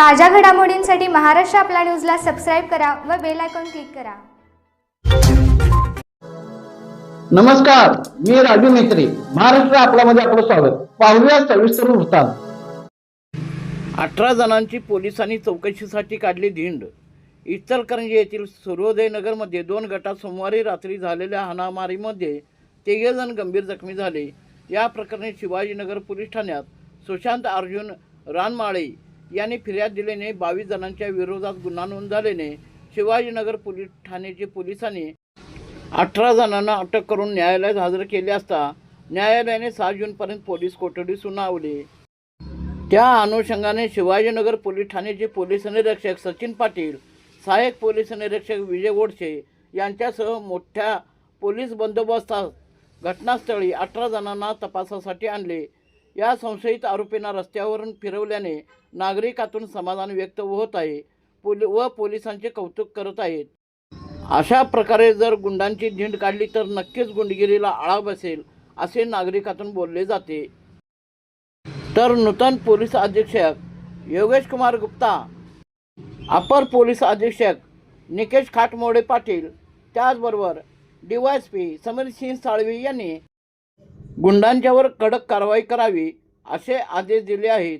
ताज्या घडामोडींसाठी महाराष्ट्र आपला न्यूजला सबस्क्राईब करा व बेल आयकॉन क्लिक करा. नमस्कार मी राजू मेत्री महाराष्ट्र आपल्यामध्ये आपलं स्वागत. पाहूया सविस्तर वृत्तांत. अठरा जणांची पोलिसांनी चौकशीसाठी काढली धिंड इचलकरंजी येथील सूर्योदय नगरमध्ये दोन गटात सोमवारी रात्री झालेल्या हाणामारीमध्ये तिघे जण गंभीर जखमी झाले. या प्रकरणी शिवाजीनगर पोलीस ठाण्यात सुशांत अर्जुन रानमाळे यांनी फिर्याद दिल्याने बावीस जणांच्या विरोधात गुन्हा नोंद झाल्याने शिवाजीनगर पोलीस ठाण्याचे पोलिसांनी अठरा जणांना अटक करून न्यायालयात हजर केले असता न्यायालयाने सहा जूनपर्यंत पोलीस कोठडी सुनावली. त्या अनुषंगाने शिवाजीनगर पोलीस ठाण्याचे पोलीस निरीक्षक सचिन पाटील सहाय्यक पोलीस निरीक्षक विजय गोडसे यांच्यासह मोठ्या पोलीस बंदोबस्तात घटनास्थळी अठरा जणांना तपासासाठी आणले. या संशयित आरोपींना रस्त्यावरून फिरवल्याने नागरिकातून समाधान व्यक्त होत आहे पोली व पोलिसांचे कौतुक करत आहेत. अशा प्रकारे जर गुंडांची झिंड काढली तर नक्कीच गुंडगिरीला आळा बसेल असे नागरिकातून बोलले जाते. तर नूतन पोलीस अधीक्षक योगेश कुमार गुप्ता अपर पोलीस अधीक्षक निकेश खाटमोडे पाटील त्याचबरोबर D Y S P Sameer Singh Salvi यांनी गुंडांच्यावर कडक कारवाई करावी असे आदेश दिले आहेत.